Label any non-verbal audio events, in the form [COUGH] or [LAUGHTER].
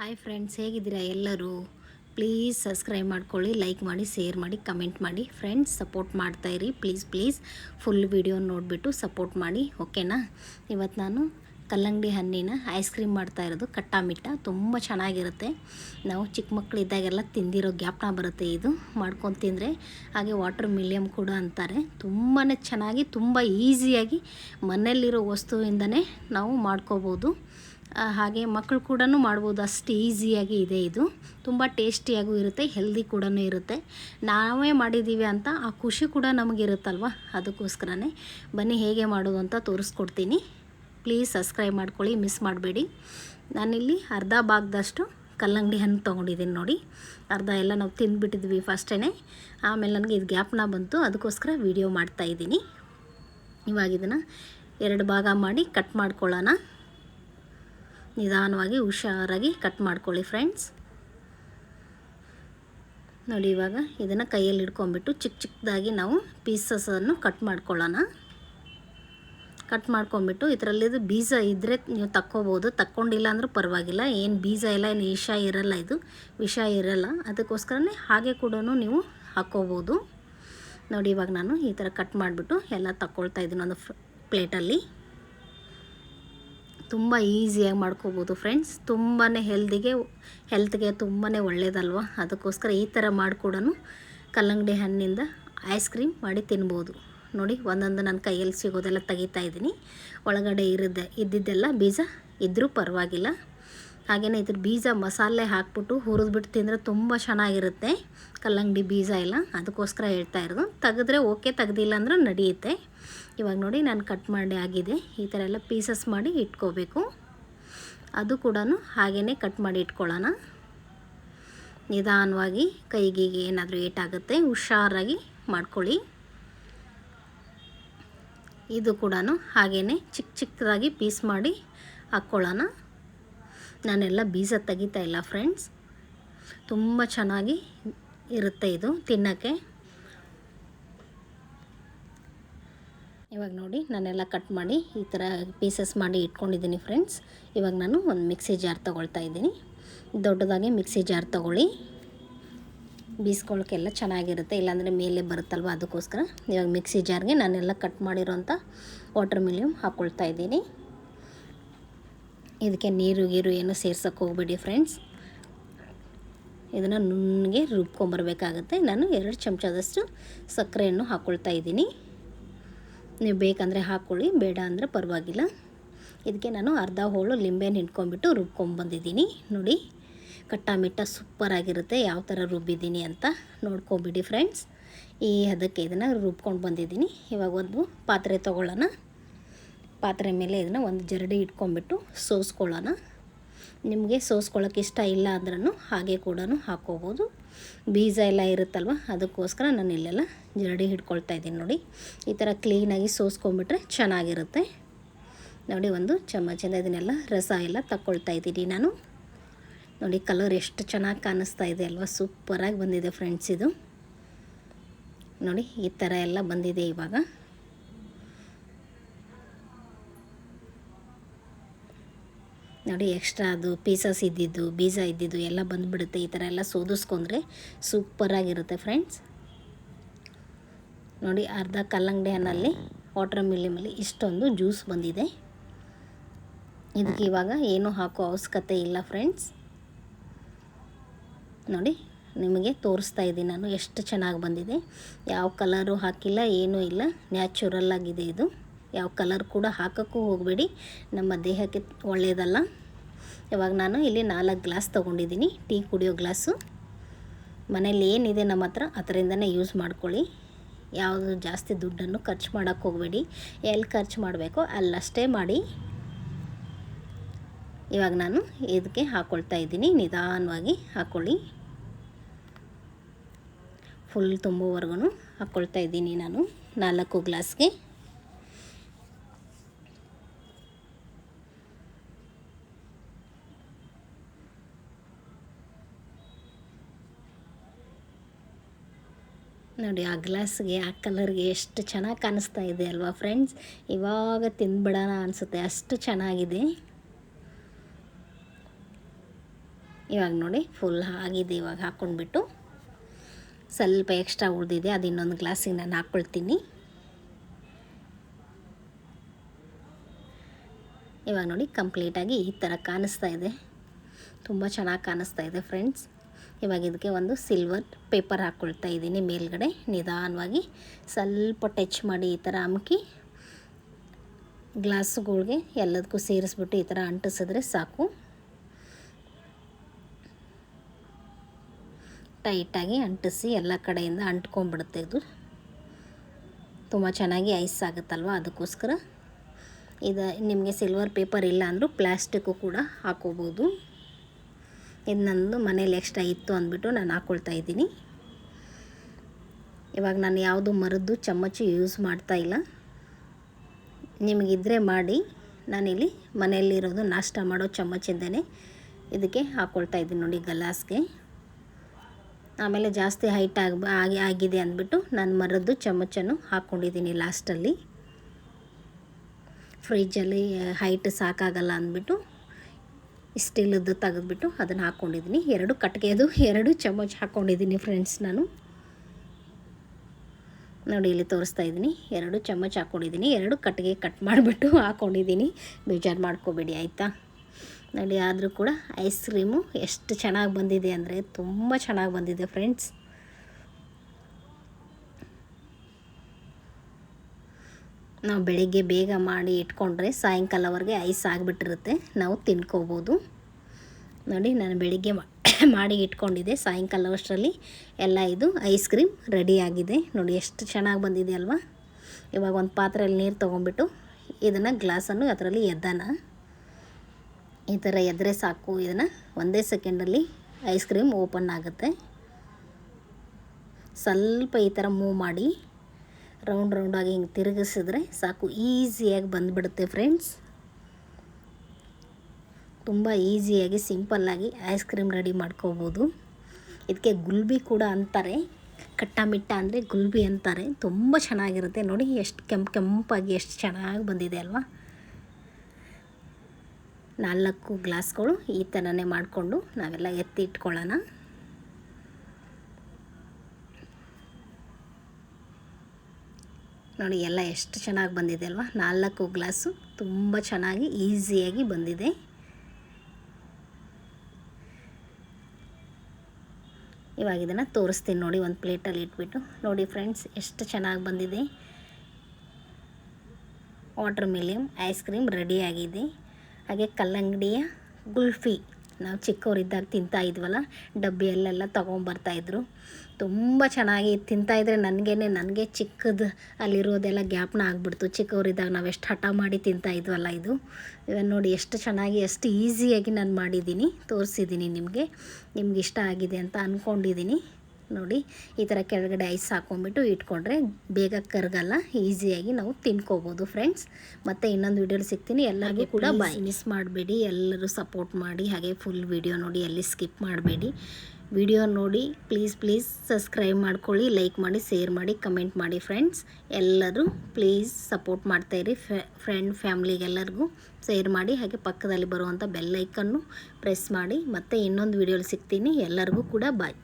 Hi friends ಹೇಗಿದ್ದೀರಾ ಎಲ್ಲರೂ? Please subscribe ಮಾಡ್ಕೊಳ್ಳಿ ಲೈಕ್ ಮಾಡಿ ಶೇರ್ ಮಾಡಿ ಕಮೆಂಟ್ ಮಾಡಿ. ಫ್ರೆಂಡ್ಸ್ ಸಪೋರ್ಟ್ ಮಾಡ್ತಾಯಿರಿ ಪ್ಲೀಸ್ ಪ್ಲೀಸ್ ಫುಲ್ ವಿಡಿಯೋ ನೋಡಿಬಿಟ್ಟು ಸಪೋರ್ಟ್ ಮಾಡಿ ಓಕೆನಾ ಇವತ್ತು ನಾನು ಕಲ್ಲಂಗಡಿ ಹಣ್ಣಿನ ಐಸ್ ಕ್ರೀಮ್ ಮಾಡ್ತಾ ಇರೋದು. ಕಟ್ಟಾ ಮಿಟ್ಟ ತುಂಬ ಚೆನ್ನಾಗಿರುತ್ತೆ. ನಾವು ಚಿಕ್ಕ ಮಕ್ಕಳಿದ್ದಾಗೆಲ್ಲ ತಿಂದಿರೋ ಗ್ಯಾಪ್ನ ಬರುತ್ತೆ ಇದು. ಮಾಡ್ಕೊಂಡು ತಿಂದರೆ ಹಾಗೆ ವಾಟರ್ ಮಿಲಿಯಮ್ ಕೂಡ ಅಂತಾರೆ. ತುಂಬಾ ಚೆನ್ನಾಗಿ, ತುಂಬ ಈಸಿಯಾಗಿ ಮನೆಯಲ್ಲಿರೋ ವಸ್ತುವಿಂದನೇ ನಾವು ಮಾಡ್ಕೋಬೋದು. ಹಾಗೆ ಮಕ್ಕಳು ಕೂಡ ಮಾಡ್ಬೋದು. ಅಷ್ಟು ಈಸಿಯಾಗಿ ಇದೆ ಇದು. ತುಂಬ ಟೇಸ್ಟಿಯಾಗೂ ಇರುತ್ತೆ, ಹೆಲ್ದಿ ಕೂಡ ಇರುತ್ತೆ. ನಾವೇ ಮಾಡಿದ್ದೀವಿ ಅಂತ ಆ ಖುಷಿ ಕೂಡ ನಮಗಿರುತ್ತಲ್ವ? ಅದಕ್ಕೋಸ್ಕರನೇ. ಬನ್ನಿ, ಹೇಗೆ ಮಾಡೋದು ಅಂತ ತೋರಿಸ್ಕೊಡ್ತೀನಿ. ಪ್ಲೀಸ್ ಸಬ್ಸ್ಕ್ರೈಬ್ ಮಾಡ್ಕೊಳ್ಳಿ, ಮಿಸ್ ಮಾಡಬೇಡಿ. ನಾನಿಲ್ಲಿ ಅರ್ಧ ಭಾಗದಷ್ಟು ಕಲ್ಲಂಗಡಿ ಹಣ್ಣು ತೊಗೊಂಡಿದ್ದೀನಿ ನೋಡಿ. ಅರ್ಧ ಎಲ್ಲ ನಾವು ತಿಂದುಬಿಟ್ಟಿದ್ವಿ ಫಸ್ಟೇ ಆಮೇಲೆ ನನಗೆ ಇದು ಗ್ಯಾಪ್ನ ಬಂತು. ಅದಕ್ಕೋಸ್ಕರ ವೀಡಿಯೋ ಮಾಡ್ತಾಯಿದ್ದೀನಿ ಇವಾಗ ಇದನ್ನು ಎರಡು ಭಾಗ ಮಾಡಿ ಕಟ್ ಮಾಡ್ಕೊಳ್ಳೋಣ. ನಿಧಾನವಾಗಿ ಹುಷಾರಾಗಿ ಕಟ್ ಮಾಡ್ಕೊಳ್ಳಿ ಫ್ರೆಂಡ್ಸ್. ನೋಡಿ ಇವಾಗ ಇದನ್ನು ಕೈಯಲ್ಲಿ ಹಿಡ್ಕೊಂಬಿಟ್ಟು ಚಿಕ್ಕ ಚಿಕ್ಕದಾಗಿ ನಾವು ಪೀಸಸನ್ನು ಕಟ್ ಮಾಡ್ಕೊಳ್ಳೋಣ. ಕಟ್ ಮಾಡ್ಕೊಂಬಿಟ್ಟು ಇದರಲ್ಲಿದು ಬೀಜ ಇದ್ದರೆ ನೀವು ತಕ್ಕೋಬೋದು. ತಕ್ಕೊಂಡಿಲ್ಲ ಅಂದರೂ ಪರವಾಗಿಲ್ಲ. ಏನು ಬೀಜ ಇಲ್ಲ ಏನು ವಿಷ ಇರಲ್ಲ ಇದು. ವಿಷ ಇರಲ್ಲ. ಅದಕ್ಕೋಸ್ಕರನೇ ಹಾಗೆ ಕೂಡ ನೀವು ಹಾಕ್ಕೋಬೋದು ನೋಡಿ ಇವಾಗ ನಾನು ಈ ಥರ ಕಟ್ ಮಾಡಿಬಿಟ್ಟು ಎಲ್ಲ ತಕ್ಕೊಳ್ತಾ ಇದ್ದೀನಿ ಒಂದು ಪ್ಲೇಟಲ್ಲಿ. ತುಂಬ ಈಸಿಯಾಗಿ ಮಾಡ್ಕೋಬೋದು ಫ್ರೆಂಡ್ಸ್. ತುಂಬಾ ಹೆಲ್ದಿಗೆ ಹೆಲ್ತ್ಗೆ ತುಂಬಾ ಒಳ್ಳೆಯದಲ್ವ ಅದಕ್ಕೋಸ್ಕರ ಈ ಥರ ಮಾಡಿಕೊಡೂ ಕಲ್ಲಂಗಡಿ ಹಣ್ಣಿಂದ ಐಸ್ ಕ್ರೀಮ್ ಮಾಡಿ ತಿನ್ಬೋದು. ನೋಡಿ, ಒಂದೊಂದು ನನ್ನ ಕೈಯಲ್ಲಿ ಸಿಗೋದೆಲ್ಲ ತೆಗಿತಾ ಇದ್ದೀನಿ. ಒಳಗಡೆ ಇರದೆ ಇದ್ದಿದ್ದೆಲ್ಲ ಬೀಜ ಇದ್ದರೂ ಪರವಾಗಿಲ್ಲ. ಹಾಗೆಯೇ ಇದ್ರ ಬೀಜ ಮಸಾಲೆ ಹಾಕ್ಬಿಟ್ಟು ಹುರಿದ್ಬಿಟ್ಟು ತಿಂದರೆ ತುಂಬ ಚೆನ್ನಾಗಿರುತ್ತೆ. ಕಲ್ಲಂಗಡಿ ಬೀಜ ಇಲ್ಲ ಅದಕ್ಕೋಸ್ಕರ ಹೇಳ್ತಾ ಇರೋದು. ತೆಗೆದ್ರೆ ಓಕೆ ತೆಗ್ದಿಲ್ಲ ಅಂದ್ರೆ ನಡೆಯುತ್ತೆ. ಇವಾಗ ನೋಡಿ ನಾನು ಕಟ್ ಮಾಡಿ ಆಗಿದೆ. ಈ ಥರ ಎಲ್ಲ ಪೀಸಸ್ ಮಾಡಿ ಇಟ್ಕೋಬೇಕು. ಅದು ಕೂಡ ಹಾಗೆಯೇ ಕಟ್ ಮಾಡಿ ಇಟ್ಕೊಳ್ಳೋಣ. ನಿಧಾನವಾಗಿ ಕೈಗೆ ಏನಾದರೂ ಏಟಾಗುತ್ತೆ, ಹುಷಾರಾಗಿ ಮಾಡ್ಕೊಳ್ಳಿ. ಇದು ಕೂಡ ಹಾಗೆಯೇ ಚಿಕ್ಕ ಚಿಕ್ಕದಾಗಿ ಪೀಸ್ ಮಾಡಿ ಹಾಕ್ಕೊಳ್ಳೋಣ. ನಾನೆಲ್ಲ ಬೀಜ ತೆಗಿತಾ ಇಲ್ಲ ಫ್ರೆಂಡ್ಸ್ ತುಂಬ ಚೆನ್ನಾಗಿ ಇರುತ್ತೆ ಇದು ತಿನ್ನೋಕ್ಕೆ. ಇವಾಗ ನೋಡಿ, ನಾನೆಲ್ಲ ಕಟ್ ಮಾಡಿ ಈ ಥರ ಪೀಸಸ್ ಮಾಡಿ ಇಟ್ಕೊಂಡಿದ್ದೀನಿ ಫ್ರೆಂಡ್ಸ್ ಇವಾಗ ನಾನು ಒಂದು ಮಿಕ್ಸಿ ಜಾರ್ ತೊಗೊಳ್ತಾ ಇದ್ದೀನಿ. ದೊಡ್ಡದಾಗಿ ಮಿಕ್ಸಿ ಜಾರ್ ತೊಗೊಳ್ಳಿ. ಬೀಸ್ಕೊಳ್ಳೋಕ್ಕೆಲ್ಲ ಚೆನ್ನಾಗಿರುತ್ತೆ, ಇಲ್ಲಾಂದರೆ ಮೇಲೆ ಬರುತ್ತಲ್ವ ಅದಕ್ಕೋಸ್ಕರ. ಇವಾಗ ಮಿಕ್ಸಿ ಜಾರ್ಗೆ ನಾನೆಲ್ಲ ಕಟ್ ಮಾಡಿರೋಂಥ ವಾಟರ್ ಮಿಲಿಯಮ್ ಹಾಕ್ಕೊಳ್ತಾ ಇದ್ದೀನಿ. ಇದಕ್ಕೆ ನೀರು, ಗೀರು ಏನು ಸೇರ್ಸೋಕ್ಕೆ ಹೋಗ್ಬೇಡಿ ಫ್ರೆಂಡ್ಸ್ ಇದನ್ನು ನುಣ್ಣಗೆ ರುಬ್ಕೊಂಬರ್ಬೇಕಾಗತ್ತೆ. ನಾನು ಎರಡು ಚಮಚದಷ್ಟು ಸಕ್ಕರೆಯನ್ನು ಹಾಕ್ಕೊಳ್ತಾ ಇದ್ದೀನಿ. ನೀವು ಬೇಕಂದರೆ ಹಾಕ್ಕೊಳ್ಳಿ, ಬೇಡ ಅಂದರೆ ಪರವಾಗಿಲ್ಲ. ಇದಕ್ಕೆ ನಾನು ಅರ್ಧ ಹೋಳು ಲಿಂಬೆನ ಹಿಂಡ್ಕೊಂಬಿಟ್ಟು ರುಬ್ಕೊಂಬಂದಿದ್ದೀನಿ ನೋಡಿ ಕಟ್ಟ ಮಿಟ್ಟ ಸೂಪರಾಗಿರುತ್ತೆ ಯಾವ ಥರ ರುಬ್ಬಿದ್ದೀನಿ ಅಂತ ನೋಡ್ಕೊಬಿಡಿ ಫ್ರೆಂಡ್ಸ್. ಈ ಅದಕ್ಕೆ ಇದನ್ನು ರುಬ್ಕೊಂಡು ಬಂದಿದ್ದೀನಿ. ಇವಾಗ ಒಂದು ಪಾತ್ರೆ ತೊಗೊಳ್ಳೋಣ. ಪಾತ್ರೆ ಮೇಲೆ ಇದನ್ನು ಒಂದು ಜರಡಿ ಇಟ್ಕೊಂಡ್ಬಿಟ್ಟು ಸೋಸ್ಕೊಳ್ಳೋಣ. ನಿಮಗೆ ಸೋಸ್ಕೊಳ್ಳೋಕೆ ಇಷ್ಟ ಇಲ್ಲ ಅಂದ್ರೂ ಹಾಗೆ ಕೂಡ ಹಾಕ್ಕೋಬೋದು. ಬೀಜ ಎಲ್ಲ ಇರುತ್ತಲ್ವ? ಅದಕ್ಕೋಸ್ಕರ ನಾನು ಇಲ್ಲೆಲ್ಲ ಜರಡಿ ಹಿಡ್ಕೊಳ್ತಾ ಇದ್ದೀನಿ ನೋಡಿ. ಈ ಥರ ಕ್ಲೀನಾಗಿ ಸೋಸ್ಕೊಂಬಿಟ್ರೆ ಚೆನ್ನಾಗಿರುತ್ತೆ. ನೋಡಿ, ಒಂದು ಚಮಚದ ಇದನ್ನೆಲ್ಲ ರಸ ಎಲ್ಲ ತಕ್ಕೊಳ್ತಾ ಇದ್ದೀನಿ ನಾನು. ನೋಡಿ, ಕಲರ್ ಎಷ್ಟು ಚೆನ್ನಾಗಿ ಕಾಣಿಸ್ತಾ ಇದೆ ಅಲ್ವಾ? ಸೂಪರಾಗಿ ಬಂದಿದೆ ಫ್ರೆಂಡ್ಸ್ ಇದು. ನೋಡಿ, ಈ ಥರ ಎಲ್ಲ ಬಂದಿದೆ ಇವಾಗ. ನೋಡಿ ಎಕ್ಸ್ಟ್ರಾ ಅದು ಪೀಸಸ್ ಇದ್ದಿದ್ದು, ಬೀಜ ಇದ್ದಿದ್ದು ಎಲ್ಲ ಬಂದುಬಿಡುತ್ತೆ. ಈ ಥರ ಎಲ್ಲ ಸೋದಿಸ್ಕೊಂಡ್ರೆ ಸೂಪರಾಗಿರುತ್ತೆ ಫ್ರೆಂಡ್ಸ್ ನೋಡಿ, ಅರ್ಧ ಕಲ್ಲಂಗಡಿ ಹಣ್ಣಲ್ಲಿ ವಾಟರ್ ಮಿಲಿಯಮಲ್ಲಿ ಇಷ್ಟೊಂದು ಜ್ಯೂಸ್ ಬಂದಿದೆ. ಇದಕ್ಕೆ ಇವಾಗ ಏನೂ ಹಾಕೋ ಅವಶ್ಯಕತೆ ಇಲ್ಲ ಫ್ರೆಂಡ್ಸ್ ನೋಡಿ, ನಿಮಗೆ ತೋರಿಸ್ತಾ ಇದ್ದೀನಿ ನಾನು ಎಷ್ಟು ಚೆನ್ನಾಗಿ ಬಂದಿದೆ. ಯಾವ ಕಲರು ಹಾಕಿಲ್ಲ, ಏನೂ ಇಲ್ಲ. ನ್ಯಾಚುರಲ್ ಆಗಿದೆ ಇದು. ಯಾವ ಕಲರ್ ಕೂಡ ಹಾಕೋಕ್ಕೂ ಹೋಗಬೇಡಿ. ನಮ್ಮ ದೇಹಕ್ಕೆ ಒಳ್ಳೆಯದಲ್ಲ ಇವಾಗ ನಾನು ಇಲ್ಲಿ ನಾಲ್ಕು ಗ್ಲಾಸ್ ತೊಗೊಂಡಿದ್ದೀನಿ, ಟೀ ಕುಡಿಯೋ ಗ್ಲಾಸು. ಮನೇಲಿ ಏನಿದೆ ನಮ್ಮ ಹತ್ರ, ಅದರಿಂದನೇ ಯೂಸ್ ಮಾಡ್ಕೊಳ್ಳಿ. ಯಾವುದು ಜಾಸ್ತಿ ದುಡ್ಡನ್ನು ಖರ್ಚು ಮಾಡೋಕ್ಕೆ ಹೋಗಬೇಡಿ. ಎಲ್ಲಿ ಖರ್ಚು ಮಾಡಬೇಕೋ ಅಲ್ಲಷ್ಟೇ ಮಾಡಿ. ಇವಾಗ ನಾನು ಇದಕ್ಕೆ ಹಾಕ್ಕೊಳ್ತಾ ಇದ್ದೀನಿ, ನಿಧಾನವಾಗಿ ಹಾಕ್ಕೊಳ್ಳಿ ಫುಲ್ ತುಂಬುವರೆಗೂ ಹಾಕ್ಕೊಳ್ತಾ ಇದ್ದೀನಿ ನಾನು ನಾಲ್ಕು ಗ್ಲಾಸ್ಗೆ. ನೋಡಿ ಆ ಗ್ಲಾಸ್ಗೆ, ಆ ಕಲರ್ಗೆ ಎಷ್ಟು ಚೆನ್ನಾಗಿ ಕಾಣಿಸ್ತಾ ಇದೆ ಅಲ್ವಾ ಫ್ರೆಂಡ್ಸ್? ಇವಾಗ ತಿಂದ್ಬಿಡೋಣ ಅನಿಸುತ್ತೆ, ಅಷ್ಟು ಚೆನ್ನಾಗಿದೆ. ಇವಾಗ ನೋಡಿ ಫುಲ್ ಆಗಿದೆ, ಇವಾಗ ಹಾಕ್ಕೊಂಡ್ಬಿಟ್ಟು ಸ್ವಲ್ಪ ಎಕ್ಸ್ಟ್ರಾ ಉಳಿದಿದೆ, ಅದು ಇನ್ನೊಂದು ಗ್ಲಾಸಿಗೆ ನಾನು ಹಾಕ್ಕೊಳ್ತೀನಿ ಇವಾಗ ನೋಡಿ ಕಂಪ್ಲೀಟಾಗಿ ಈ ಥರ ಕಾಣಿಸ್ತಾ ಇದೆ. ತುಂಬ ಚೆನ್ನಾಗಿ ಕಾಣಿಸ್ತಾ ಇದೆ ಫ್ರೆಂಡ್ಸ್. ಇವಾಗ ಇದಕ್ಕೆ ಒಂದು ಸಿಲ್ವರ್ ಪೇಪರ್ ಹಾಕ್ಕೊಳ್ತಾ ಇದ್ದೀನಿ ಮೇಲ್ಗಡೆ. ನಿಧಾನವಾಗಿ ಸ್ವಲ್ಪ ಟಚ್ ಮಾಡಿ ಈ ಥರ ಅಮುಕಿ ಗ್ಲಾಸ್ಗಳಿಗೆ ಎಲ್ಲದಕ್ಕೂ ಸೇರಿಸ್ಬಿಟ್ಟು ಈ ಥರ ಅಂಟಿಸಿದ್ರೆ ಸಾಕು. ಟೈಟಾಗಿ ಅಂಟಿಸಿ ಎಲ್ಲ ಕಡೆಯಿಂದ ಅಂಟ್ಕೊಂಡ್ಬಿಡುತ್ತೆ ಇದು. ತುಂಬ ಚೆನ್ನಾಗಿ ಐಸ್ ಆಗುತ್ತಲ್ವ ಅದಕ್ಕೋಸ್ಕರ. ಇದು ನಿಮಗೆ ಸಿಲ್ವರ್ ಪೇಪರ್ ಇಲ್ಲ ಅಂದರೂ ಪ್ಲ್ಯಾಸ್ಟಿಕ್ಕು ಕೂಡ ಹಾಕೋಬೋದು. ಇದು ನಂದು ಮನೇಲಿ ಎಕ್ಸ್ಟ್ರಾ ಇತ್ತು ಅಂದ್ಬಿಟ್ಟು ನಾನು ಹಾಕ್ಕೊಳ್ತಾ ಇದ್ದೀನಿ. ಇವಾಗ ನಾನು ಯಾವುದು ಮರದ್ದು, ಚಮಚ ಯೂಸ್ ಮಾಡ್ತಾ ಇಲ್ಲ. ನಿಮಗಿದ್ರೆ ಮಾಡಿ, ನಾನಿಲ್ಲಿ ಮನೆಯಲ್ಲಿರೋದು ನಾಷ್ಟ ಮಾಡೋ ಚಮಚಿಂದನೇ ಇದಕ್ಕೆ ಹಾಕ್ಕೊಳ್ತಾ ಇದ್ದೀನಿ ನೋಡಿ ಗಲಾಸ್ಗೆ ಆಮೇಲೆ ಜಾಸ್ತಿ ಹೈಟ್ ಆಗಿ ಆಗಿ, ಆಗಿದೆ ಅಂದ್ಬಿಟ್ಟು ನಾನು ಮರದ್ದು, ಚಮಚನ್ನು ಹಾಕ್ಕೊಂಡಿದ್ದೀನಿ ಲಾಸ್ಟಲ್ಲಿ ಫ್ರಿಜ್ಜಲ್ಲಿ ಹೈಟ್ ಸಾಕಾಗಲ್ಲ ಅಂದ್ಬಿಟ್ಟು ಸ್ಟೀಲದ್ದು ತೆಗೆದುಬಿಟ್ಟು ಅದನ್ನು ಹಾಕ್ಕೊಂಡಿದ್ದೀನಿ ಎರಡು ಕಟ್ಗೆದು ಎರಡು ಚಮಚ ಹಾಕ್ಕೊಂಡಿದ್ದೀನಿ ಫ್ರೆಂಡ್ಸ್ ನಾನು. ನೋಡಿ, ಇಲ್ಲಿ ತೋರಿಸ್ತಾ ಇದ್ದೀನಿ. ಎರಡು ಚಮಚ ಹಾಕ್ಕೊಂಡಿದ್ದೀನಿ ಎರಡು ಕಟ್ಟಿಗೆ ಕಟ್ ಮಾಡಿಬಿಟ್ಟು ಹಾಕ್ಕೊಂಡಿದ್ದೀನಿ ಬೇಜಾರು ಮಾಡ್ಕೋಬೇಡಿ, ಆಯಿತಾ? ನೋಡಿ, ಆದರೂ ಕೂಡ ಐಸ್ ಕ್ರೀಮು ಎಷ್ಟು ಚೆನ್ನಾಗಿ ಬಂದಿದೆ ಅಂದರೆ ತುಂಬ ಚೆನ್ನಾಗಿ ಬಂದಿದೆ ಫ್ರೆಂಡ್ಸ್ ನಾವು ಬೆಳಿಗ್ಗೆ ಬೇಗ ಮಾಡಿ ಇಟ್ಕೊಂಡ್ರೆ ಸಾಯಂಕಾಲವರೆಗೆ ಐಸ್ ಆಗಿಬಿಟ್ಟಿರುತ್ತೆ. ನಾವು ತಿನ್ಕೋಬೋದು. ನೋಡಿ, ನಾನು ಬೆಳಿಗ್ಗೆ [COUGHS] ಮಾಡಿ ಇಟ್ಕೊಂಡಿದ್ದೆ. ಸಾಯಂಕಾಲವಷ್ಟರಲ್ಲಿ ಎಲ್ಲ ಇದು ಐಸ್ ಕ್ರೀಮ್ ರೆಡಿ ಆಗಿದೆ. ನೋಡಿ, ಎಷ್ಟು ಚೆನ್ನಾಗಿ ಬಂದಿದೆ ಅಲ್ವಾ? ಇವಾಗ ಒಂದು ಪಾತ್ರೆಯಲ್ಲಿ ನೀರು ತೊಗೊಂಬಿಟ್ಟು ಇದನ್ನು ಗ್ಲಾಸನ್ನು ಅದರಲ್ಲಿ ಎದ್ದಾನ. ಈ ಥರ ಎದ್ರೆ ಸಾಕು. ಇದನ್ನು ಒಂದೇ ಸೆಕೆಂಡಲ್ಲಿ ಐಸ್ ಕ್ರೀಮ್ ಓಪನ್ ಆಗುತ್ತೆ. ಸ್ವಲ್ಪ ಈ ಥರ ಮೂವ್ ಮಾಡಿ ರೌಂಡ್ ರೌಂಡಾಗಿ ಹಿಂಗೆ ತಿರುಗಿಸಿದ್ರೆ ಸಾಕು ಈಸಿಯಾಗಿ ಬಂದುಬಿಡುತ್ತೆ ಫ್ರೆಂಡ್ಸ್ ತುಂಬ ಈಸಿಯಾಗಿ ಸಿಂಪಲ್ಲಾಗಿ ಐಸ್ ಕ್ರೀಮ್ ರೆಡಿ ಮಾಡ್ಕೋಬೋದು. ಇದಕ್ಕೆ ಗುಲ್ಬಿ ಕೂಡ ಅಂತಾರೆ. ಕಟ್ಟ ಮಿಟ್ಟ ಅಂದರೆ ಗುಲ್ಬಿ ಅಂತಾರೆ. ತುಂಬ ಚೆನ್ನಾಗಿರುತ್ತೆ. ನೋಡಿ ಎಷ್ಟು ಕೆಂಪು, ಕೆಂಪಾಗಿ ಎಷ್ಟು ಚೆನ್ನಾಗಿ ಬಂದಿದೆ ಅಲ್ವಾ? ನಾಲ್ಕು ಗ್ಲಾಸ್ಗಳು ಈ ಥರನೇ ಮಾಡಿಕೊಂಡು ನಾವೆಲ್ಲ ಎತ್ತಿ ಇಟ್ಕೊಳ್ಳೋಣ. ನೋಡಿ, ಎಲ್ಲ ಎಷ್ಟು ಚೆನ್ನಾಗಿ ಬಂದಿದೆ ಅಲ್ವಾ? ನಾಲ್ಕು ಗ್ಲಾಸು ತುಂಬ ಚೆನ್ನಾಗಿ, ಈಸಿಯಾಗಿ ಬಂದಿದೆ. ಇವಾಗ ಇದನ್ನು ತೋರಿಸ್ತೀನಿ ನೋಡಿ, ಒಂದು ಪ್ಲೇಟಲ್ಲಿ ಇಟ್ಬಿಟ್ಟು. ನೋಡಿ ಫ್ರೆಂಡ್ಸ್, ಎಷ್ಟು ಚೆನ್ನಾಗಿ ಬಂದಿದೆ. ವಾಟರ್ ಮಿಲಿಯಮ್ ಐಸ್ ಕ್ರೀಮ್ ರೆಡಿಯಾಗಿದೆ ಹಾಗೆ ಕಲ್ಲಂಗಡಿಯ ಗುಲ್ಫಿ. ನಾವು ಚಿಕ್ಕವರಿದ್ದಾಗ ತಿಂತಾ ಇದ್ವಲ್ಲ, ಡಬ್ಬಿಯಲ್ಲೆಲ್ಲ ತೊಗೊಂಬರ್ತಾಯಿದ್ರು ತುಂಬ ಚೆನ್ನಾಗಿ ತಿಂತಾಯಿದ್ರೆ ನನಗೇನೆ, ನನಗೆ ಚಿಕ್ಕದು ಅಲ್ಲಿರೋದೆಲ್ಲ ಜ್ಞಾಪನ ಆಗಿಬಿಡ್ತು. ಚಿಕ್ಕವರಿದ್ದಾಗ ನಾವು ಎಷ್ಟು ಹಠ ಮಾಡಿ ತಿಂತಾ ಇದ್ವಲ್ಲ ಇದು. ನೋಡಿ ಎಷ್ಟು ಚೆನ್ನಾಗಿ, ಎಷ್ಟು ಈಸಿಯಾಗಿ ನಾನು ಮಾಡಿದ್ದೀನಿ ತೋರಿಸಿದ್ದೀನಿ ನಿಮಗೆ. ನಿಮ್ಗೆ ಇಷ್ಟ ಆಗಿದೆ ಅಂತ ಅಂದ್ಕೊಂಡಿದ್ದೀನಿ ನೋಡಿ ಈ ಥರ ಕೆಳಗಡೆ ಐಸ್ ಹಾಕ್ಕೊಂಬಿಟ್ಟು ಇಟ್ಕೊಂಡ್ರೆ ಬೇಗ ಕರಗಲ್ಲ ಈಸಿಯಾಗಿ ನಾವು ತಿನ್ಕೋಬೋದು ಫ್ರೆಂಡ್ಸ್ ಮತ್ತು ಇನ್ನೊಂದು ವೀಡಿಯೋಲಿ ಸಿಗ್ತೀನಿ. ಎಲ್ಲರಿಗೂ ಕೂಡ ಬಾಯ್ ಮಿಸ್ ಮಾಡಬೇಡಿ. ಎಲ್ಲರೂ ಸಪೋರ್ಟ್ ಮಾಡಿ ಹಾಗೆ ಫುಲ್ ವೀಡಿಯೋ ನೋಡಿ ಎಲ್ಲಿ ಸ್ಕಿಪ್ ಮಾಡಬೇಡಿ. ವಿಡಿಯೋ ನೋಡಿ ಪ್ಲೀಸ್ ಪ್ಲೀಸ್ ಸಬ್ಸ್ಕ್ರೈಬ್ ಮಾಡ್ಕೊಳ್ಳಿ ಲೈಕ್ ಮಾಡಿ ಶೇರ್ ಮಾಡಿ ಕಮೆಂಟ್ ಮಾಡಿ ಫ್ರೆಂಡ್ಸ್ ಎಲ್ಲರೂ ಪ್ಲೀಸ್ ಸಪೋರ್ಟ್ ಮಾಡ್ತಾಯಿರಿ ಫ್ರೆಂಡ್ ಫ್ಯಾಮ್ಲಿಗೆಲ್ಲರಿಗೂ ಶೇರ್ ಮಾಡಿ ಹಾಗೆ ಪಕ್ಕದಲ್ಲಿ ಬರುವಂಥ ಬೆಲ್ಲೈಕನ್ನು ಪ್ರೆಸ್ ಮಾಡಿ. ಮತ್ತು ಇನ್ನೊಂದು ವೀಡಿಯೋಲಿ ಸಿಗ್ತೀನಿ. ಎಲ್ಲರಿಗೂ ಕೂಡ ಬಾಯ್